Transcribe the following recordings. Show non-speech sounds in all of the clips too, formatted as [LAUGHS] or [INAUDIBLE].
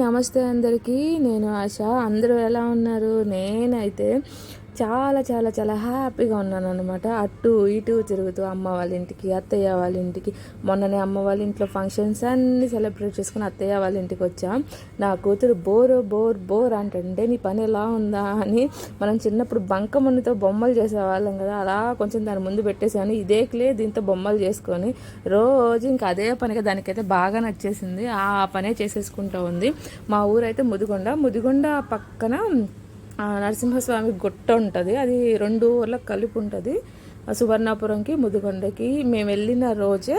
నమస్తే అందరికీ నేను ఆశ. అందరూ ఎలా ఉన్నారు? నేనైతే చాలా చాలా చాలా హ్యాపీగా ఉన్నాను అనమాట అటు ఇటు తిరుగుతూ అమ్మ వాళ్ళ ఇంటికి అత్తయ్య వాళ్ళ ఇంటికి. మొన్ననే అమ్మ వాళ్ళ ఇంట్లో ఫంక్షన్స్ అన్ని సెలబ్రేట్ చేసుకుని అత్తయ్య వాళ్ళ ఇంటికి వచ్చాం. నా కూతురు బోర్ బోర్ బోర్ అంటే నీ పని ఎలా ఉందా? అని మనం చిన్నప్పుడు బంకమన్నితో బొమ్మలు చేసేవాళ్ళం కదా అలా కొంచెం దాని ముందు పెట్టేసాను ఇదే క్లే దీంతో బొమ్మలు చేసుకొని రోజు ఇంకా అదే పనిగా దానికైతే బాగా నచ్చేసింది. ఆ పనే చేసేసుకుంటూ ఉంది. మా ఊరైతే ముదిగొండ. ముదిగొండ పక్కన నరసింహస్వామి గుట్ట ఉంటుంది. అది రెండు ఊర్ల కలిపి ఉంటుంది. సువర్ణాపురంకి ముదుగొండకి. మేము వెళ్ళిన రోజే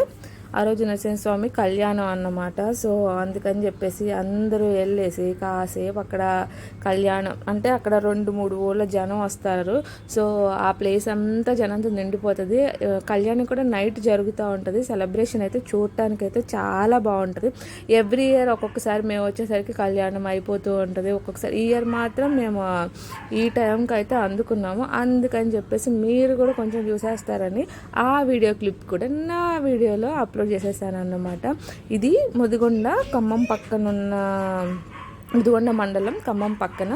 ఆ రోజు నరసింహస్వామి కళ్యాణం అన్నమాట. సో అందుకని చెప్పేసి అందరూ వెళ్ళేసి కాసేపు అక్కడ కళ్యాణం అంటే అక్కడ రెండు మూడు ఊళ్ళ జనం వస్తారు. సో ఆ ప్లేస్ అంతా జనంతో నిండిపోతుంది. కళ్యాణం కూడా నైట్ జరుగుతూ ఉంటుంది. సెలబ్రేషన్ అయితే చూడటానికి అయితే చాలా బాగుంటుంది. ఎవ్రీ ఇయర్ ఒక్కొక్కసారి మేము వచ్చేసరికి కళ్యాణం అయిపోతూ ఉంటుంది. ఒక్కొక్కసారి ఈ ఇయర్ మాత్రం మేము ఈ టైంకి అయితే అందుకున్నాము. అందుకని చెప్పేసి మీరు కూడా కొంచెం చూసేస్తారని ఆ వీడియో క్లిప్ కూడా నా వీడియోలో అప్లోడ్ అప్లోడ్ చేసేసాను అన్నమాట ఇది ముదిగొండ ఖమ్మం పక్కనున్న దువండ మండలం ఖమ్మం పక్కన.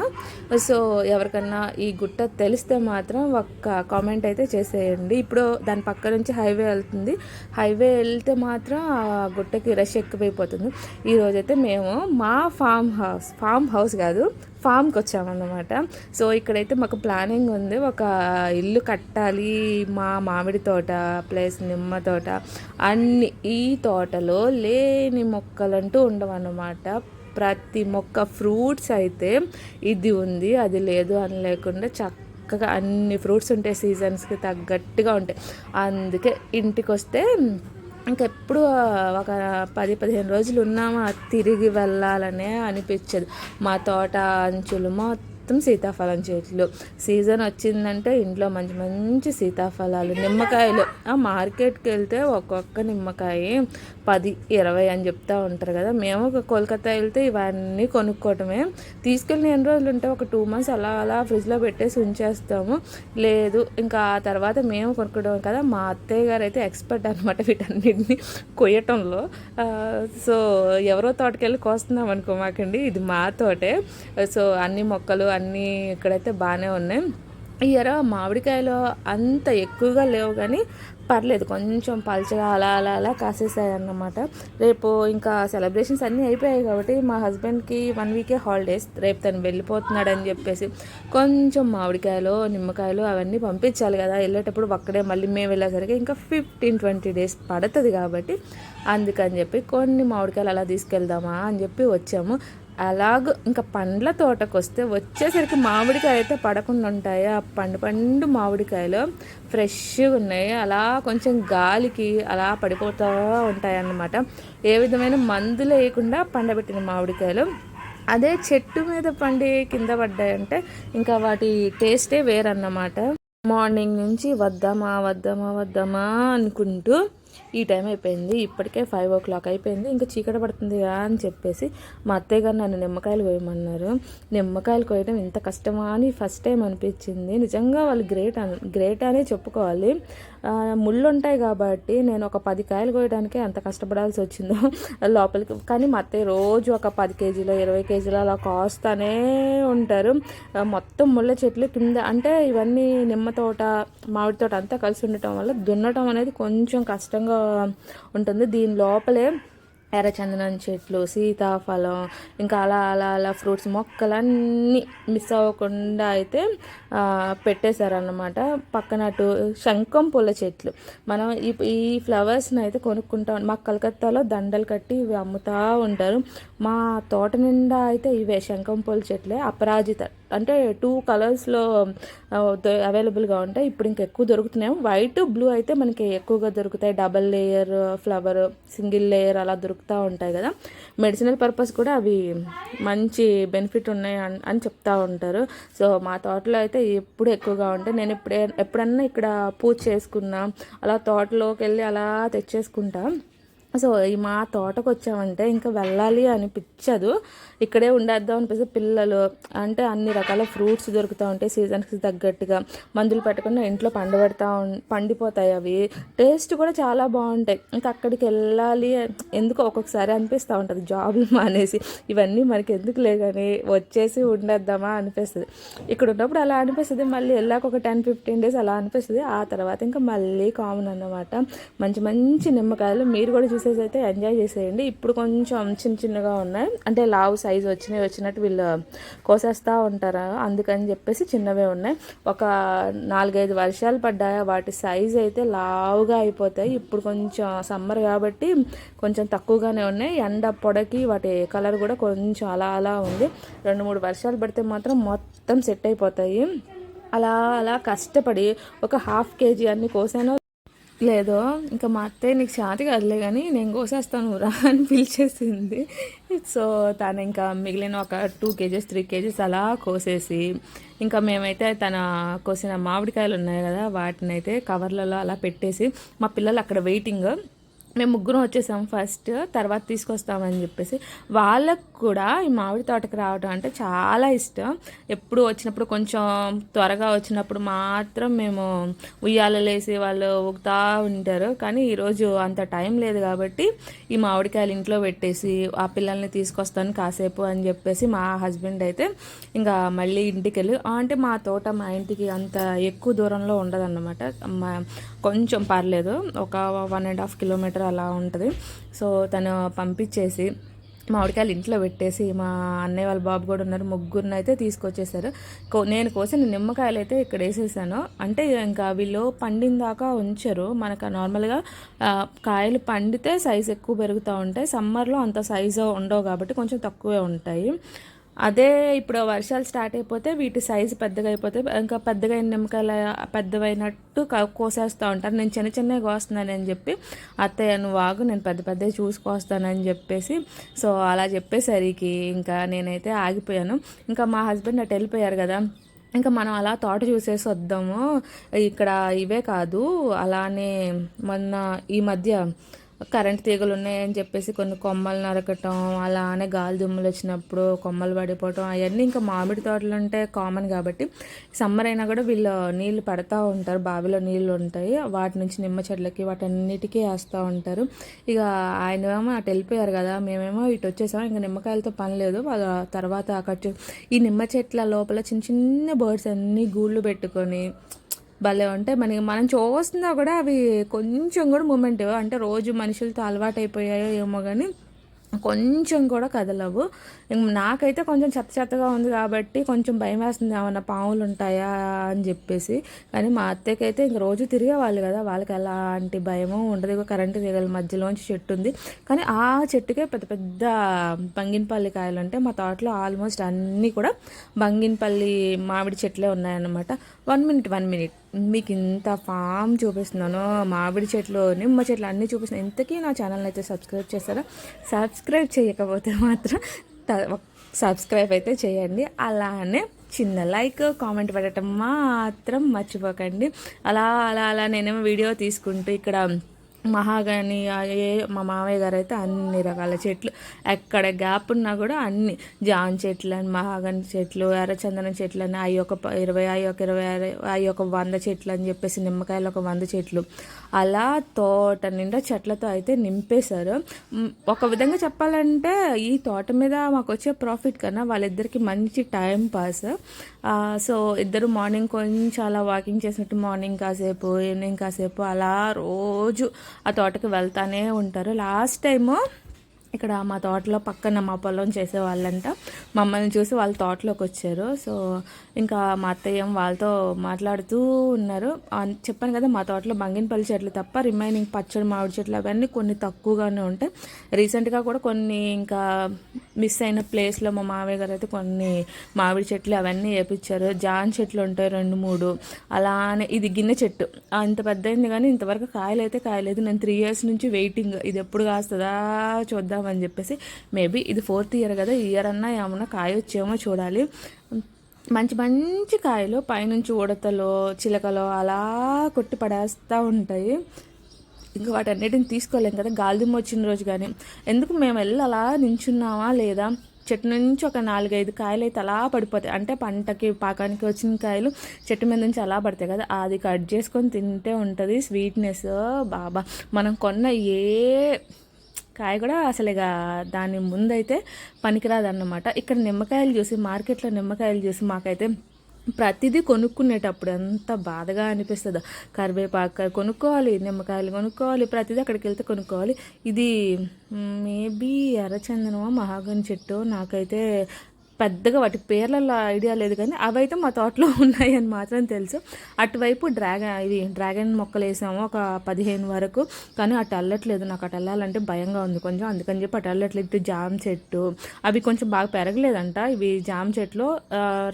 సో ఎవరికన్నా ఈ గుట్ట తెలిస్తే మాత్రం ఒక్క కామెంట్ అయితే చేసేయండి. ఇప్పుడు దాని పక్క నుంచి హైవే వెళ్తుంది. హైవే వెళ్తే మాత్రం ఆ గుట్టకి రష్ ఎక్కువైపోతుంది. ఈరోజైతే మేము మా ఫామ్ హౌస్ ఫామ్ హౌస్ కాదు ఫామ్కి వచ్చామన్నమాట. సో ఇక్కడైతే మాకు ప్లానింగ్ ఉంది. ఒక ఇల్లు కట్టాలి మా మామిడి తోట ప్లస్ నిమ్మ తోట అన్ని ఈ తోటలో లేని మొక్కలంటూ ఉండవన్నమాట. ప్రతి మొక్క ఫ్రూట్స్ అయితే ఇది ఉంది అది లేదు అని లేకుండా చక్కగా అన్ని ఫ్రూట్స్ ఉంటాయి సీజన్స్కి తగ్గట్టుగా ఉంటాయి. అందుకే ఇంటికి వస్తే ఇంకెప్పుడు ఒక పది పదిహేను రోజులు ఉన్నామా తిరిగి వెళ్ళాలనే అనిపించదు. మా తోట అంచులు మొత్తం మొత్తం సీతాఫలం చెట్లు. సీజన్ వచ్చిందంటే ఇంట్లో మంచి మంచి సీతాఫలాలు నిమ్మకాయలు. ఆ మార్కెట్కి వెళ్తే ఒక్కొక్క నిమ్మకాయ పది ఇరవై అని చెప్తూ ఉంటారు కదా. మేము కోల్కతా వెళ్తే ఇవన్నీ కొనుక్కోవటమే. తీసుకెళ్ళిన ఎన్ని రోజులు ఉంటే ఒక టూ మంత్స్ అలా అలా ఫ్రిడ్జ్లో పెట్టేసి ఉంచేస్తాము. లేదు ఇంకా ఆ తర్వాత మేము కొనుక్కోవడం కదా మా అత్తయ్య గారు అయితే ఎక్స్పర్ట్ అనమాట వీటన్నిటిని కొయ్యటంలో. సో ఎవరో తోటకెళ్ళి కోస్తున్నాం అనుకో మాకండి ఇది మా తోటే. సో అన్ని మొక్కలు అన్నీ ఇక్కడైతే బాగానే ఉన్నాయి. ఇయర్ మామిడికాయలు అంత ఎక్కువగా లేవు కానీ పర్లేదు కొంచెం పల్చగా అలా అలా అలా కాసేసాయి అన్నమాట. రేపు ఇంకా సెలబ్రేషన్స్ అన్నీ అయిపోయాయి కాబట్టి మా హస్బెండ్కి వన్ వీకే హాలిడేస్ రేపు తను వెళ్ళిపోతున్నాడు అని చెప్పేసి కొంచెం మామిడికాయలు నిమ్మకాయలు అవన్నీ పంపించాలి కదా. వెళ్ళేటప్పుడు ఒక్కడే మళ్ళీ మేము వెళ్ళేసరికి ఇంకా ఫిఫ్టీన్ ట్వంటీ డేస్ పడుతుంది కాబట్టి అందుకని చెప్పి కొన్ని మామిడికాయలు అలా తీసుకెళ్దామా అని చెప్పి వచ్చాము. అలాగ ఇంకా పండ్ల తోటకు వస్తే వచ్చేసరికి మామిడికాయ అయితే పడకుండా ఉంటాయి? ఆ పండు పండు మామిడికాయలు ఫ్రెష్గా ఉన్నాయి. అలా కొంచెం గాలికి అలా పడిపోతూ ఉంటాయి అన్నమాట ఏ విధమైన మందులు వేయకుండా పండబెట్టిన మామిడికాయలు. అదే చెట్టు మీద పండి కింద పడ్డాయంటే ఇంకా వాటి టేస్టే వేరన్నమాట. మార్నింగ్ నుంచి వద్దామా వద్దామా వద్దామా అనుకుంటూ ఈ టైం అయిపోయింది ఇప్పటికే ఫైవ్ ఓ క్లాక్ అయిపోయింది ఇంకా చీకట పడుతుంది అని చెప్పేసి మా అత్తయ్య గారు నన్ను నిమ్మకాయలు కోయమన్నారు. నిమ్మకాయలు కోయడం ఇంత కష్టమా అని ఫస్ట్ టైం అనిపించింది. నిజంగా వాళ్ళు గ్రేట్ అని గ్రేట్ అనే చెప్పుకోవాలి. ముళ్ళు ఉంటాయి కాబట్టి నేను ఒక పది కాయలు కోయడానికి అంత కష్టపడాల్సి వచ్చిందో [LAUGHS] లోపలికి. కానీ మా అత్తయ్య రోజు ఒక పది కేజీలు ఇరవై కేజీలు అలా కాస్తానే ఉంటారు. మొత్తం ముళ్ళ చెట్లు కింద అంటే ఇవన్నీ నిమ్మ తోట మామిడి తోట అంతా కలిసి ఉండటం వల్ల దున్నటం అనేది కొంచెం కష్టంగా ఉంటుంది. దీని లోపలే ఎర్రచందనం చెట్లు సీతాఫలం ఇంకా అలా అలా అలా ఫ్రూట్స్ మొక్కలన్నీ మిస్ అవ్వకుండా అయితే పెట్టేశారన్నమాట. పక్కన అటు శంఖం పూల చెట్లు. మనం ఈ ఈ ఫ్లవర్స్ని అయితే కొనుక్కుంటాం మా కలకత్తాలో దండలు కట్టి ఇవి అమ్ముతూ ఉంటారు. మా తోట నిండా అయితే ఇవే శంఖం పూల చెట్లే అపరాజిత అంటే టూ కలర్స్లో అవైలబుల్గా ఉంటాయి. ఇప్పుడు ఇంకా ఎక్కువ దొరుకుతున్నాయి. వైట్ బ్లూ అయితే మనకి ఎక్కువగా దొరుకుతాయి. Double layer flower single layer అలా దొరుకుతూ ఉంటాయి కదా. మెడిసినల్ పర్పస్ కూడా అవి మంచి బెనిఫిట్ ఉన్నాయి అని చెప్తూ ఉంటారు. సో మా తోటలో అయితే ఎప్పుడు ఎక్కువగా ఉంటాయి నేను ఎప్పుడే ఎప్పుడన్నా ఇక్కడ పూజ చేసుకున్నా అలా తోటలోకి వెళ్ళి అలా తెచ్చేసుకుంటా. సో మా తోటకు వచ్చామంటే ఇంకా వెళ్ళాలి అనిపించదు ఇక్కడే ఉండేద్దాం అనిపిస్తే పిల్లలు అంటే అన్ని రకాల ఫ్రూట్స్ దొరుకుతూ ఉంటాయి. సీజన్కి తగ్గట్టుగా మందులు పెట్టకుండా ఇంట్లో పండబెడతా పండిపోతాయి అవి. టేస్ట్ కూడా చాలా బాగుంటాయి. ఇంకా అక్కడికి వెళ్ళాలి ఎందుకు ఒక్కొక్కసారి అనిపిస్తూ ఉంటుంది. జాబులు [LAUGHS] మానేసి ఇవన్నీ మనకి ఎందుకు కానీ వచ్చేసి ఉండేద్దామా అనిపిస్తుంది. ఇక్కడ ఉన్నప్పుడు అలా అనిపిస్తుంది. మళ్ళీ వెళ్ళాక ఒక టెన్ ఫిఫ్టీన్ డేస్ అలా అనిపిస్తుంది. ఆ తర్వాత ఇంకా మళ్ళీ కామన్ అన్నమాట. మంచి మంచి నిమ్మకాయలు మీరు కూడా చూసేసి అయితే ఎంజాయ్ చేసేయండి. ఇప్పుడు కొంచెం చిన్న చిన్నగా ఉన్నాయి. అంటే లావు సైజు వచ్చినవి వచ్చినట్టు వీళ్ళు కోసేస్తూ ఉంటారు? అందుకని చెప్పేసి చిన్నవే ఉన్నాయి. ఒక నాలుగైదు వర్షాలు పడ్డాయి? వాటి సైజు అయితే లావుగా అయిపోతాయి. ఇప్పుడు కొంచెం సమ్మర్ కాబట్టి కొంచెం తక్కువగానే ఉన్నాయి. ఎండ పొడకి వాటి కలర్ కూడా కొంచెం అలా అలా ఉంది. రెండు మూడు వర్షాలు పడితే మాత్రం మొత్తం సెట్ అయిపోతాయి. అలా అలా కష్టపడి ఒక హాఫ్ కేజీ అన్ని కోసాను. లేదో ఇంకా మా అత్తయ్య నీకు చేతి కదలే కానీ నేను కోసేస్తాను రా అని పిలిచేసింది. సో తను ఇంకా మిగిలిన ఒక టూ కేజీస్ త్రీ కేజీస్ అలా కోసేసి ఇంకా మేమైతే తన కోసిన మామిడికాయలు ఉన్నాయి కదా వాటిని అయితే కవర్లలో అలా పెట్టేసి మా పిల్లలు అక్కడ వెయిటింగ్ మేము ముగ్గురం వచ్చేసాం ఫస్ట్ తర్వాత తీసుకొస్తామని చెప్పేసి. వాళ్ళకు కూడా ఈ మామిడి తోటకి రావడం అంటే చాలా ఇష్టం. ఎప్పుడు వచ్చినప్పుడు కొంచెం త్వరగా వచ్చినప్పుడు మాత్రం మేము ఉయ్యాలలేసి వాళ్ళు ఊగుతూ ఉంటారు. కానీ ఈరోజు అంత టైం లేదు కాబట్టి ఈ మామిడికాయలు ఇంట్లో పెట్టేసి ఆ పిల్లల్ని తీసుకొస్తాను కాసేపు అని చెప్పేసి మా హస్బెండ్ అయితే ఇంకా మళ్ళీ ఇంటికి వెళ్ళి అంటే మా తోట మా ఇంటికి అంత ఎక్కువ దూరంలో ఉండదన్నమాట. మా కొంచెం పర్లేదు. ఒక వన్ అండ్ హాఫ్ కిలోమీటర్ అలా ఉంటుంది. సో తను పంపించేసి మామిడికాయలు ఇంట్లో పెట్టేసి మా అన్నయ్య వాళ్ళ బాబు కూడా ఉన్నారు. ముగ్గురిని అయితే తీసుకొచ్చేసారు. కో నేను కోసిన నిమ్మకాయలు అయితే ఇక్కడ వేసేసాను. అంటే ఇంకా వీళ్ళు పండిన దాకా ఉంచరు. మనకు నార్మల్గా కాయలు పండితే సైజు ఎక్కువ పెరుగుతూ ఉంటాయి. సమ్మర్లో అంత సైజు ఉండవు కాబట్టి కొంచెం తక్కువే ఉంటాయి. అదే ఇప్పుడు వర్షాలు స్టార్ట్ అయిపోతే వీటి సైజు పెద్దగా అయిపోతే ఇంకా పెద్దగా అయిన నిమ్మకాయలు పెద్దవైనట్టు కోసేస్తూ ఉంటారు. నేను చిన్న చిన్నవి కోస్తున్నాను అని చెప్పి అత్తయ్య నువ్వు వాగు నేను పెద్ద పెద్దవి చూసి కోస్తానని చెప్పేసి సో అలా చెప్పేసరికి ఇంకా నేనైతే ఆగిపోయాను. ఇంకా మా హస్బెండ్ అటు వెళ్ళిపోయారు కదా. ఇంకా మనం అలా తోట చూసేసి వద్దాము. ఇక్కడ ఇవే కాదు అలానే మొన్న ఈ మధ్య కరెంట్ తీగలు ఉన్నాయని చెప్పేసి కొన్ని కొమ్మలు నరకటం అలానే గాలి దుమ్ములు వచ్చినప్పుడు కొమ్మలు పడిపోవటం అవన్నీ ఇంకా మామిడి తోటలు అంటే కామన్ కాబట్టి సమ్మర్ అయినా కూడా వీళ్ళు నీళ్ళు పడతా ఉంటారు బావిలో నీళ్ళు ఉంటాయి. వాటి నుంచి నిమ్మ చెట్లకి వాటన్నిటికీ వేస్తూ ఉంటారు. ఇక ఆయన ఏమో అటు వెళ్ళిపోయారు కదా మేమేమో ఇటు వచ్చేసాం ఇంకా నిమ్మకాయలతో పని లేదు. వాళ్ళ తర్వాత అక్కడ ఈ నిమ్మ చెట్ల లోపల చిన్న చిన్న బర్డ్స్ అన్నీ గూళ్ళు పెట్టుకొని భలే ఉంటాయి. మనకి మనం చూస్తున్నా కూడా అవి కొంచెం కూడా మూమెంట్ అంటే రోజు మనుషులతో అలవాటు అయిపోయాయో ఏమో కానీ కొంచెం కూడా కదలవు. నాకైతే కొంచెం చెత్త చెత్తగా ఉంది కాబట్టి కొంచెం భయం వేస్తుంది. ఏమన్నా పాములు ఉంటాయా అని చెప్పేసి. కానీ మా అత్తయ్యకి అయితే ఇంక రోజు తిరిగేవాళ్ళు కదా. వాళ్ళకి ఎలాంటి భయమో ఉండదు. కరెంటు తీగల మధ్యలోంచి చెట్టు ఉంది. కానీ ఆ చెట్టుకే పెద్ద పెద్ద బంగినపల్లి కాయలు ఉంటాయి. మా తోటలో ఆల్మోస్ట్ అన్నీ కూడా బంగినపల్లి మామిడి చెట్లే ఉన్నాయన్నమాట. One minute one minute. మీకు ఇంత ఫామ్ చూపిస్తున్నాను మామిడి చెట్లు నిమ్మ చెట్లు అన్నీ చూపిస్తున్నాను ఇంతకీ నా ఛానల్ని అయితే సబ్స్క్రైబ్ చేస్తారా? సబ్స్క్రైబ్ చేయకపోతే మాత్రం త- సబ్స్క్రైబ్ అయితే చేయండి. అలానే చిన్న లైక్ కామెంట్ పెట్టడం మాత్రం మర్చిపోకండి. అలా అలా అలా నేనేమో వీడియో తీసుకుంటూ ఇక్కడ మహాగని ఏ మా మామయ్య గారు అయితే అన్ని రకాల చెట్లు ఎక్కడ గ్యాప్ ఉన్నా కూడా అన్ని జాన్ చెట్లు అని మహాగని చెట్లు ఎర్రచందనం చెట్లు అని అవి ఒక ఇరవై అవి ఒక ఇరవై అవి ఒక వంద చెట్లు అని చెప్పేసి నిమ్మకాయలు ఒక వంద చెట్లు. అలా తోట నిండా చెట్లతో అయితే నింపేశారు. ఒక విధంగా చెప్పాలంటే ఈ తోట మీద మాకు వచ్చే ప్రాఫిట్ కన్నా వాళ్ళిద్దరికి మంచి టైం పాస్. సో ఇద్దరు మార్నింగ్ కొంచెం అలా వాకింగ్ చేసినట్టు మార్నింగ్ కాసేపు ఈవినింగ్ కాసేపు అలా రోజు ఆ తోటకి వెళ్తానే ఉంటారు. లాస్ట్ టైము ఇక్కడ మా తోటలో పక్కన మా పొలం చేసేవాళ్ళంట మమ్మల్ని చూసి వాళ్ళ తోటలోకి వచ్చారు. సో ఇంకా మా అత్తయ్య వాళ్ళతో మాట్లాడుతూ ఉన్నారు. చెప్పాను కదా మా తోటలో బంగినపల్లి చెట్లు తప్ప రిమైనింగ్ పచ్చడి మామిడి చెట్లు అవన్నీ కొన్ని తక్కువగానే ఉంటాయి. రీసెంట్గా కూడా కొన్ని ఇంకా మిస్ అయిన ప్లేస్లో మా మామయ్య గారు అయితే కొన్ని మామిడి చెట్లు అవన్నీ వేపించారు జాన్ చెట్లు ఉంటాయి రెండు మూడు. అలానే ఇది గిన్నె చెట్టు. అంత పెద్దయింది పెద్ద అయింది కానీ ఇంతవరకు కాయలు అయితే కాయలేదు. నేను త్రీ ఇయర్స్ నుంచి వెయిటింగ్. ఇది ఎప్పుడు కాస్తుందా చూద్దామని చెప్పేసి మేబీ ఇది ఫోర్త్ ఇయర్ కదా ఈ ఇయర్ అన్నా ఏమన్నా కాయ వచ్చేమో చూడాలి. మంచి మంచి కాయలు పైనుంచి ఉడతలో చిలకలో అలా కొట్టి పడేస్తూ ఉంటాయి. ఇంకా వాటన్నిటిని తీసుకోలేం కదా. గాలిదుమ్మ వచ్చిన రోజు కానీ ఎందుకు మేము వెళ్ళి అలా నించున్నామా లేదా? చెట్టు నుంచి ఒక నాలుగైదు కాయలు అయితే అలా పడిపోతాయి. అంటే పంటకి పాకానికి వచ్చిన కాయలు చెట్టు మీద నుంచి అలా పడతాయి కదా. అది కట్ చేసుకొని తింటే ఉంటుంది. స్వీట్నెస్ బాబా. మనం కొన్న ఏ కాయ కూడా అసలు ఇక దాని ముందైతే పనికిరాదన్నమాట. ఇక్కడ నిమ్మకాయలు చూసి మార్కెట్లో నిమ్మకాయలు చూసి మాకైతే ప్రతిదీ కొనుక్కునేటప్పుడు ఎంత బాధగా అనిపిస్తుందో. కరివేపాకు కొనుక్కోవాలి నిమ్మకాయలు కొనుక్కోవాలి ప్రతిదీ అక్కడికి వెళ్తే కొనుక్కోవాలి. ఇది మేబీ ఎర్రచందనమో మహాగని చెట్టు నాకైతే పెద్దగా వాటి పేర్లలో ఐడియా లేదు కానీ అవైతే మా తోటలో [LAUGHS] ఉన్నాయి అని మాత్రం తెలుసు. అటువైపు డ్రాగన్ ఇవి డ్రాగన్ మొక్కలు వేసాము ఒక పదిహేను వరకు. కానీ అటు అల్లట్లేదు. నాకు అటు వెళ్ళాలంటే భయంగా ఉంది కొంచెం. అందుకని చెప్పి అటు అల్లట్లేదు జామ చెట్టు. అవి కొంచెం బాగా పెరగలేదంట. ఇవి జామ చెట్లు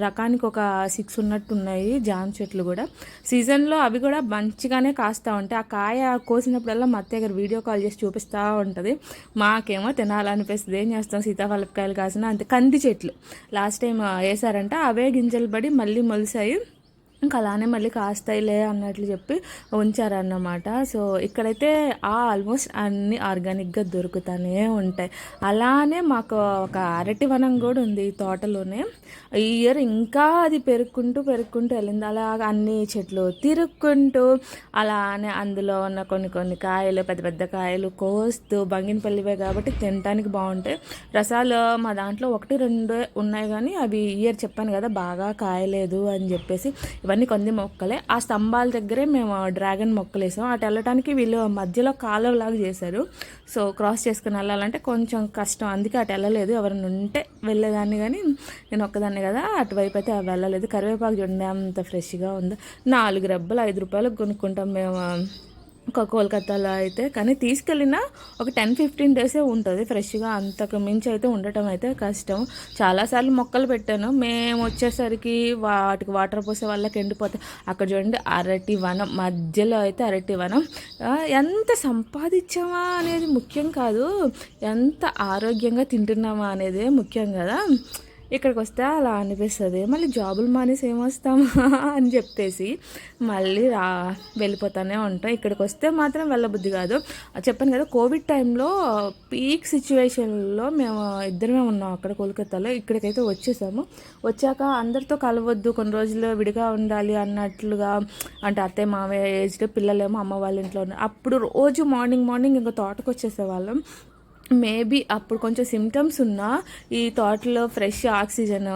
రకానికి ఒక సిక్స్ ఉన్నట్టు ఉన్నాయి జామ చెట్లు కూడా. సీజన్లో అవి కూడా మంచిగానే కాస్తూ ఉంటాయి. ఆ కాయ కోసినప్పుడల్లా మా అత్తయ్య గారు వీడియో కాల్ చేసి చూపిస్తూ ఉంటుంది. మాకేమో తినాలనిపిస్తుంది. ఏం చేస్తాం? సీతాఫలకాయలు కాసిన అంతే. కంది చెట్లు. లాస్ట్ టైం వేసారంట అవే గింజలు పడి మళ్ళీ మొలిసాయి. ఇంకా అలానే మళ్ళీ కాస్తాయిలే అన్నట్లు చెప్పి ఉంచారన్నమాట. సో ఇక్కడైతే ఆల్మోస్ట్ అన్ని ఆర్గానిక్గా దొరుకుతూనే ఉంటాయి. అలానే మాకు ఒక అరటి వనం కూడా ఉంది ఈ తోటలోనే. ఈ ఇయర్ ఇంకా అది పెరుక్కుంటూ పెరుక్కుంటూ వెళ్ళింది. అలా అన్ని చెట్లు తిరుక్కుంటూ అలానే అందులో ఉన్న కొన్ని కొన్ని కాయలు పెద్ద పెద్ద కాయలు కోస్తూ బంగినపల్లివే కాబట్టి తినడానికి బాగుంటాయి. రసాలు మా దాంట్లో ఒకటి రెండు ఉన్నాయి కానీ అవి ఇయర్ చెప్పాను కదా బాగా కాయలేదు అని చెప్పేసి ఇవన్నీ కొన్ని మొక్కలే. ఆ స్తంభాల దగ్గరే మేము డ్రాగన్ మొక్కలు వేసాం. అటు వెళ్ళటానికి వీళ్ళు మధ్యలో కాలువలాగా చేశారు. సో క్రాస్ చేసుకుని వెళ్ళాలంటే కొంచెం కష్టం. అందుకే అటు వెళ్ళలేదు. ఎవరైనా ఉంటే వెళ్ళేదాన్ని కానీ నేను ఒక్కదాన్ని కదా. అటువైపు అయితే వెళ్ళలేదు. కరివేపాకు చూడండి అంత ఫ్రెష్గా ఉందో. నాలుగు రెబ్బలు ఐదు రూపాయలకు కొనుక్కుంటాం మేము. ఒక కోల్కతాలో అయితే కానీ తీసుకెళ్ళినా ఒక టెన్ ఫిఫ్టీన్ డేసే ఉంటుంది. ఫ్రెష్గా అంతకు మించి అయితే ఉండటం అయితే కష్టం. చాలాసార్లు మొక్కలు పెట్టాను. మేము వచ్చేసరికి వాటికి వాటర్ పోసే వాళ్ళకి ఎండిపోతాయి అక్కడ చూడండి అరటి వనం మధ్యలో అయితే అరటి వనం. ఎంత సంపాదించామా అనేది ముఖ్యం కాదు. ఎంత ఆరోగ్యంగా తింటున్నామా అనేది ముఖ్యం కదా. ఇక్కడికి వస్తే అలా అనిపిస్తుంది. మళ్ళీ జాబులు మానేసి ఏమొస్తామా [LAUGHS] అని చెప్పేసి మళ్ళీ రా వెళ్ళిపోతానే ఉంటాం. ఇక్కడికి వస్తే మాత్రం వెళ్ళబుద్ధి కాదు. చెప్పాను కదా కోవిడ్ టైంలో పీక్ సిచ్యువేషన్లో మేము ఇద్దరమే ఉన్నాం అక్కడ కోల్కతాలో. ఇక్కడికైతే వచ్చేసాము. వచ్చాక అందరితో కలవద్దు కొన్ని రోజులు విడిగా ఉండాలి అన్నట్లుగా అంటే అత్తయ్య మామయ్య ఏజ్లో పిల్లలేమో అమ్మ వాళ్ళ ఇంట్లో ఉన్నారు అప్పుడు రోజు మార్నింగ్ మార్నింగ్ ఇంకా తోటకు వచ్చేసేవాళ్ళం మేబీ అప్పుడు కొంచెం సిమ్టమ్స్ ఉన్నా ఈ తోటలో ఫ్రెష్ ఆక్సిజన్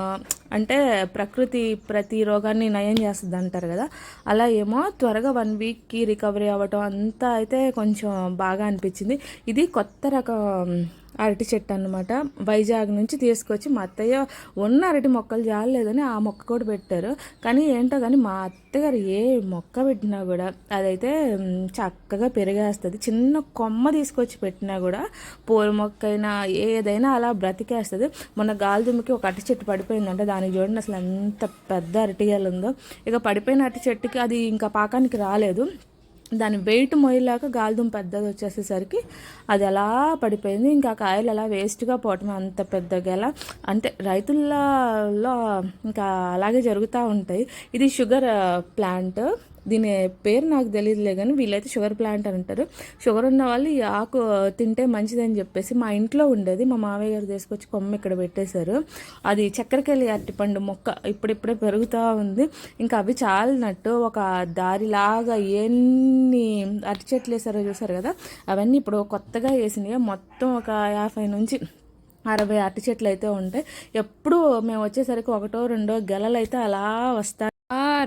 అంటే ప్రకృతి ప్రతి రోగాన్ని నయం చేస్తుంది అంటారు కదా అలా ఏమో త్వరగా వన్ వీక్కి రికవరీ అవ్వటం అంతా అయితే కొంచెం బాగా అనిపించింది. ఇది కొత్త రకం అరటి చెట్టు అనమాట వైజాగ్ నుంచి తీసుకొచ్చి మా అత్తయ్య ఉన్న అరటి మొక్కలు జాలేదని ఆ మొక్క కూడా పెట్టారు. కానీ ఏంటో కానీ మా అత్తగారు ఏ మొక్క పెట్టినా కూడా అదైతే చక్కగా పెరిగేస్తుంది. చిన్న కొమ్మ తీసుకొచ్చి పెట్టినా కూడా పూల మొక్క అయినా ఏదైనా అలా బ్రతికేస్తుంది. మొన్న గాలిదుమ్మికి ఒక అరటి చెట్టు పడిపోయిందంటే. దానికి చూడండి అసలు ఎంత పెద్ద అరటిగలు ఉందో ఇక పడిపోయిన అరటి చెట్టుకి అది ఇంకా పాకానికి రాలేదు. దాని వెయిట్ మొయ్యలాగా గాలిదుం పెద్దది వచ్చేసేసరికి అది అలా పడిపోయింది. ఇంకా కాయలు అలా వేస్ట్గా పోవటం అంత పెద్ద గెల. అంటే రైతులలో ఇంకా అలాగే జరుగుతూ ఉంటాయి. ఇది షుగర్ ప్లాంట్ uh, దీని పేరు నాకు తెలియదులే కానీ వీళ్ళైతే షుగర్ ప్లాంట్ అని అంటారు. షుగర్ ఉన్న వాళ్ళు ఈ ఆకు తింటే మంచిదని చెప్పేసి మా ఇంట్లో ఉండేది మా మావయ్య గారు తీసుకొచ్చి కొమ్మ ఇక్కడ పెట్టేశారు. అది చక్కెరకెళ్ళి అరటిపండు మొక్క ఇప్పుడిప్పుడే పెరుగుతూ ఉంది. ఇంకా అవి చాలినట్టు ఒక దారిలాగా ఎన్ని అరటి చెట్లు వేసారో చూసారు కదా అవన్నీ ఇప్పుడు కొత్తగా వేసినాయి. మొత్తం ఒక యాభై నుంచి అరవై అరటి చెట్లు అయితే ఉంటాయి. ఎప్పుడు మేము వచ్చేసరికి ఒకటో రెండో గెలలు అయితే అలా వస్తాయి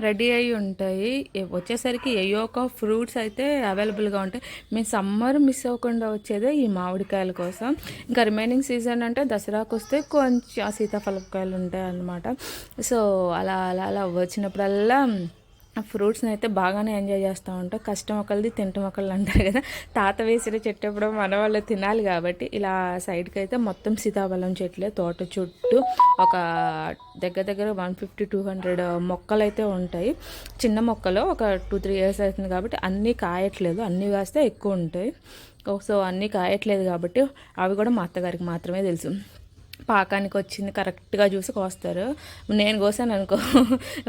రెడీ అయి ఉంటాయి. వచ్చేసరికి ఏయో ఒక ఫ్రూట్స్ అయితే అవైలబుల్గా ఉంటాయి. మేము సమ్మర్ మిస్ అవ్వకుండా వచ్చేదే ఈ మామిడికాయల కోసం. ఇంకా రిమైనింగ్ సీజన్ అంటే దసరాకు వస్తే కొంచెం సీతాఫలకాయలు ఉంటాయి అన్నమాట సో అలా అలా అలా వచ్చినప్పుడల్లా ఫ్రూట్స్ని అయితే బాగానే ఎంజాయ్ చేస్తూ ఉంటాం. కష్టం ఒకళ్ళది తింటం ఒకళ్ళు అంటారు కదా. తాత వేసిన చెట్టు ఎప్పుడో మన వాళ్ళు తినాలి కాబట్టి ఇలా సైడ్కి అయితే మొత్తం సీతాఫలం చెట్లే తోట చుట్టూ ఒక దగ్గర దగ్గర వన్ ఫిఫ్టీ టూ హండ్రెడ్ మొక్కలు అయితే ఉంటాయి. చిన్న మొక్కలు ఒక టూ త్రీ ఇయర్స్ అవుతుంది కాబట్టి అన్నీ కాయట్లేదు. అన్నీ కాస్తే ఎక్కువ ఉంటాయి. సో అన్నీ కాయట్లేదు కాబట్టి అవి కూడా మా అత్తగారికి మాత్రమే తెలుసు. పాకానికి వచ్చింది కరెక్ట్గా చూసి కోస్తారు. నేను కోసాను అనుకో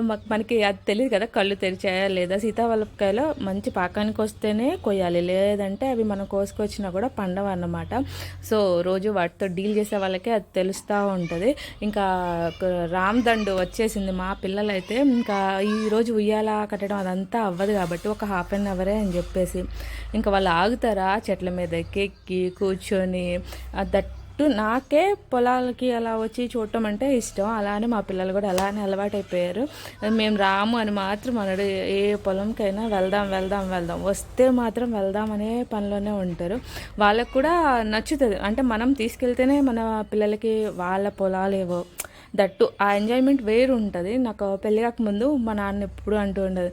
మాకు మనకి అది తెలియదు కదా కళ్ళు తెరిచాయా లేదా? సీతాఫలకాయలో మంచి పాకానికి వస్తేనే కొయ్యాలి. లేదంటే అవి మనం కోసుకొచ్చినా కూడా పండవ అన్నమాట. సో రోజు వాటితో డీల్ చేసే వాళ్ళకే అది తెలుస్తూ ఉంటుంది. ఇంకా రామ్ దండు వచ్చేసింది మా పిల్లలైతే. ఇంకా ఈరోజు ఉయ్యాల కట్టడం అదంతా అవ్వదు కాబట్టి ఒక హాఫ్ అన్ అవరే అని చెప్పేసి. ఇంకా వాళ్ళు ఆగుతారా చెట్ల మీద ఎక్కి కూర్చొని దట్ చుట్టూ నాకే పొలాలకి అలా వచ్చి చూడటం అంటే ఇష్టం. అలానే మా పిల్లలు కూడా అలానే అలవాటైపోయారు. మేము రాము అని మాత్రం అనడు ఏ పొలంకైనా వెళ్దాం వెళ్దాం వెళ్దాం. వస్తే మాత్రం వెళ్దాం అనే పనిలోనే ఉంటారు. వాళ్ళకు కూడా నచ్చుతుంది. అంటే మనం తీసుకెళ్తేనే మన పిల్లలకి వాళ్ళ పొలాలు ఏవో దట్టు ఆ ఎంజాయ్మెంట్ వేరు ఉంటుంది నాకు పెళ్ళి కాకముందు మా నాన్న ఎప్పుడు అంటూ ఉండదు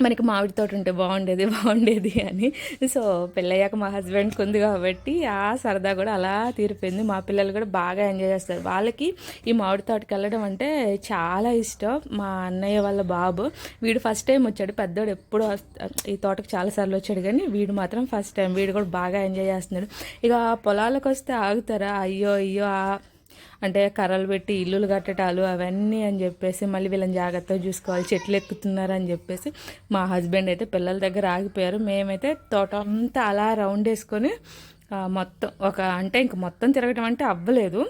మనకి మామిడి తోట ఉంటే బాగుండేది బాగుండేది అని. సో పెళ్ళయ్యాక మా హస్బెండ్కి ఉంది కాబట్టి ఆ సరదా కూడా అలా తీరిపోయింది. మా పిల్లలు కూడా బాగా ఎంజాయ్ చేస్తారు. వాళ్ళకి ఈ మామిడి తోటకి వెళ్ళడం అంటే చాలా ఇష్టం. మా అన్నయ్య వాళ్ళ బాబు వీడు ఫస్ట్ టైం వచ్చాడు. పెద్దోడు ఎప్పుడు ఈ తోటకు చాలాసార్లు వచ్చాడు కానీ వీడు మాత్రం ఫస్ట్ టైం వీడు కూడా బాగా ఎంజాయ్ చేస్తున్నాడు. ఇక పొలాలకు వస్తే ఆగుతారా? అయ్యో అయ్యో అంటే కర్రలు పెట్టి ఇల్లులు కట్టడాలు అవన్నీ అని చెప్పేసి మళ్ళీ వీళ్ళని జాగ్రత్తగా చూసుకోవాలి. చెట్లు ఎక్కుతున్నారు అని చెప్పేసి మా హస్బెండ్ అయితే పిల్లల దగ్గర ఆగిపోయారు. మేమైతే తోట అంతా అలా రౌండ్ వేసుకొని మొత్తం ఒక అంటే ఇంక మొత్తం తిరగటం అంటే అవ్వలేదు.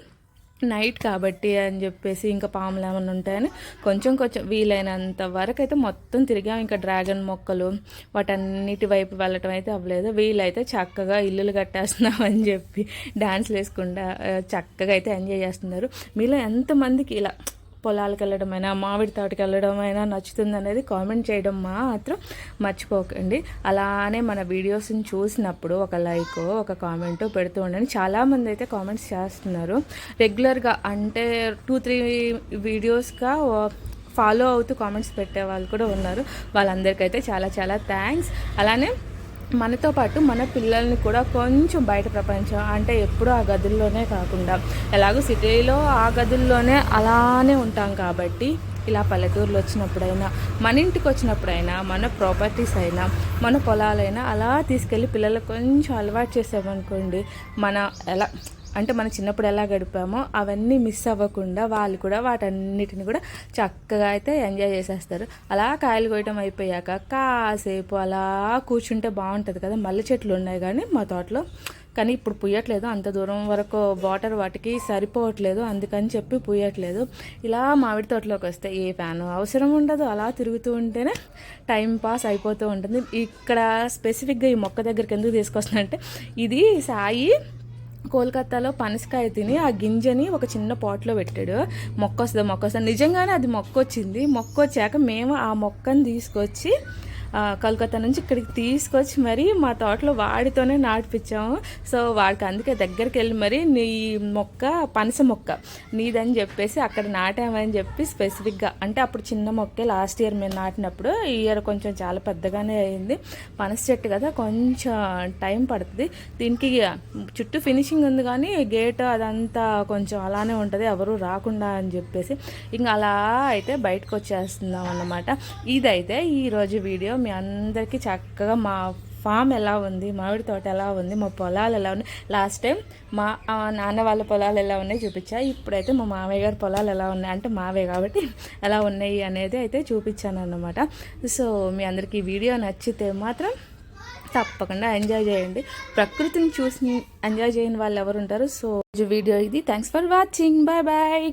నైట్ కాబట్టి అని చెప్పేసి ఇంకా పాములు ఏమైనా ఉంటాయని కొంచెం కొంచెం వీలైనంత వరకు అయితే మొత్తం తిరిగాం. ఇంకా డ్రాగన్ మొక్కలు వాటన్నిటి వైపు వెళ్ళటం అయితే అవ్వలేదు. వీలైతే చక్కగా ఇల్లులు కట్టేస్తున్నాం అని చెప్పి డ్యాన్స్లు వేసుకుంటా చక్కగా అయితే ఎంజాయ్ చేస్తున్నారు. మీలో ఎంతమందికి ఇలా పొలాలకు వెళ్ళడమైనా మామిడి తోటకి వెళ్ళడమైనా నచ్చుతుంది అనేది కామెంట్ చేయడం మాత్రం మర్చిపోకండి. అలానే మన వీడియోస్ని చూసినప్పుడు ఒక లైక్ ఒక కామెంట్ పెడుతూ ఉండండి. చాలామంది అయితే కామెంట్స్ చేస్తున్నారు. రెగ్యులర్గా అంటే టూ త్రీ వీడియోస్గా ఫాలో అవుతూ కామెంట్స్ పెట్టే వాళ్ళు కూడా ఉన్నారు. వాళ్ళందరికైతే చాలా చాలా థ్యాంక్స్. అలానే మనతో పాటు మన పిల్లల్ని కూడా కొంచెం బయట ప్రపంచం అంటే ఎప్పుడూ ఆ గదుల్లోనే కాకుండా ఎలాగో సిటీలో ఆ గదుల్లోనే అలానే ఉంటాం కాబట్టి ఇలా పల్లెటూరులో వచ్చినప్పుడైనా మన ఇంటికి వచ్చినప్పుడైనా మన ప్రాపర్టీస్ అయినా మన పొలాలైనా అలా తీసుకెళ్ళి పిల్లలకు కొంచెం అలవాటు చేసామనుకోండి మన ఎలా అంటే మనం చిన్నప్పుడు ఎలా గడిపామో అవన్నీ మిస్ అవ్వకుండా వాళ్ళు కూడా వాటన్నిటిని కూడా చక్కగా అయితే ఎంజాయ్ చేసేస్తారు. అలా కాయలు కోయటం అయిపోయాక కాసేపు అలా కూర్చుంటే బాగుంటుంది కదా మల్లె చెట్లు ఉన్నాయి కానీ మా తోటలో. కానీ ఇప్పుడు పుయ్యట్లేదు అంత దూరం వరకు వాటర్ వాటికి సరిపోవట్లేదు అందుకని చెప్పి పుయ్యట్లేదు ఇలా మామిడి తోటలోకి వస్తే ఏ ఫ్యాన్ అవసరం ఉండదు అలా తిరుగుతూ ఉంటేనే టైం పాస్ అయిపోతూ ఉంటుంది. ఇక్కడ స్పెసిఫిక్గా ఈ మొక్క దగ్గరికి ఎందుకు తీసుకొస్తున్నా అంటే ఇది సాయి కోల్కతాలో పనసకాయ తిని ఆ గింజని ఒక చిన్న పాట్లో పెట్టాడు. మొక్క వస్తుంది? మొక్క వస్తుంది? నిజంగానే అది మొక్క వచ్చింది. మొక్క వచ్చాక మేము ఆ మొక్కను తీసుకొచ్చి కలకత్తా నుంచి ఇక్కడికి తీసుకొచ్చి మరి మా తోటలో వాడితోనే నాటిపించాము. సో వాడికి అందుకే దగ్గరికి వెళ్ళి మరి నీ మొక్క పనస మొక్క నీదని చెప్పేసి అక్కడ నాటామని చెప్పి స్పెసిఫిక్గా అంటే అప్పుడు చిన్న మొక్కే లాస్ట్ ఇయర్ మేము నాటినప్పుడు ఈ ఇయర్ కొంచెం చాలా పెద్దగానే అయింది. పనస చెట్టు కదా కొంచెం టైం పడుతుంది. దీనికి చుట్టూ ఫినిషింగ్ ఉంది కానీ గేట్ అదంతా కొంచెం అలానే ఉంటుంది ఎవరు రాకుండా అని చెప్పేసి. ఇంకా అలా అయితే బయటకు వచ్చేస్తున్నాం అన్నమాట ఇదైతే ఈరోజు వీడియో. మీ అందరికీ చక్కగా మా ఫామ్ ఎలా ఉంది మామిడి తోట ఎలా ఉంది మా పొలాలు ఎలా ఉన్నాయి. లాస్ట్ టైం మా నాన్న వాళ్ళ పొలాలు ఎలా ఉన్నాయి చూపించా. ఇప్పుడైతే మా మామయ్య గారి పొలాలు ఎలా ఉన్నాయి అంటే మావే కాబట్టి ఎలా ఉన్నాయి అనేది అయితే చూపించాను అన్నమాట. సో మీ అందరికీ వీడియో నచ్చితే మాత్రం తప్పకుండా ఎంజాయ్ చేయండి. ప్రకృతిని చూసి ఎంజాయ్ చేయని వాళ్ళు ఎవరు ఉంటారు? సో వీడియో ఇది. Thanks for watching bye bye